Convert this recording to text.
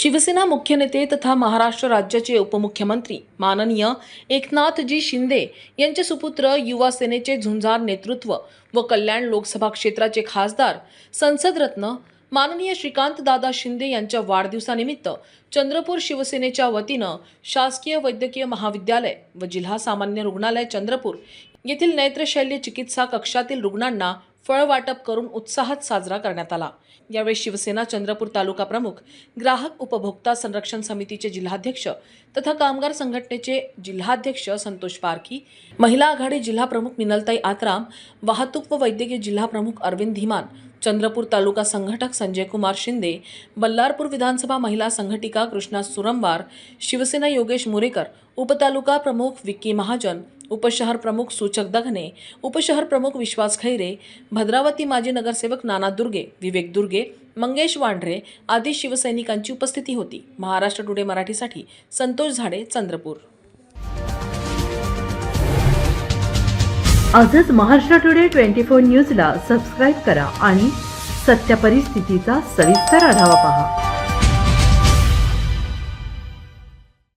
शिवसेना मुख्य नेते तथा महाराष्ट्र राज्याचे उपमुख्यमंत्री माननीय एकनाथजी शिंदे यांचे सुपुत्र युवा सेनेचे झुंजार नेतृत्व व कल्याण लोकसभा क्षेत्राचे खासदार संसदरत्न माननीय श्रीकांत दादा शिंदे यांच्या वाढदिवसानिमित्त चंद्रपूर शिवसेनेच्या वतीनं शासकीय वैद्यकीय महाविद्यालय व जिल्हा सामान्य रुग्णालय चंद्रपूर येथील नेत्रशल्य चिकित्सा कक्षातील रुग्णांना फळ वाटप करून उत्साहात साजरा करण्यात आला. यावेळी शिवसेना चंद्रपूर तालुका प्रमुख ग्राहक उपभोक्ता संरक्षण समितीचे जिल्हाध्यक्ष तथा कामगार संघटनेचे जिल्हाध्यक्ष संतोष पारखी महिला आघाडी जिल्हा प्रमुख मिनलताई आत्राम वाहतूक व वैद्यकीय जिल्हा प्रमुख अरविंद धीमान चंद्रपूर तालुका संघटक संजय कुमार शिंदे बल्लारपूर विधानसभा महिला संघटिका कृष्णा सुरंबार शिवसेना योगेश मुरेकर उपतालुका प्रमुख विक्की महाजन उपशहर प्रमुख सूचक दगने उपशहर प्रमुख विश्वास खैरे भद्रावती माजी नगरसेवक नाना दुर्गे विवेक दुर्गे मंगेश वांढरे आदी शिवसैनिकांची उपस्थिती होती. महाराष्ट्र टुडे मराठीसाठी संतोष झाडे चंद्रपूर. आजच महाराष्ट्र टुडे ट्वेंटी फोर न्यूजला सबस्क्राईब करा आणि सत्य परिस्थितीचा सविस्तर आढावा पहा.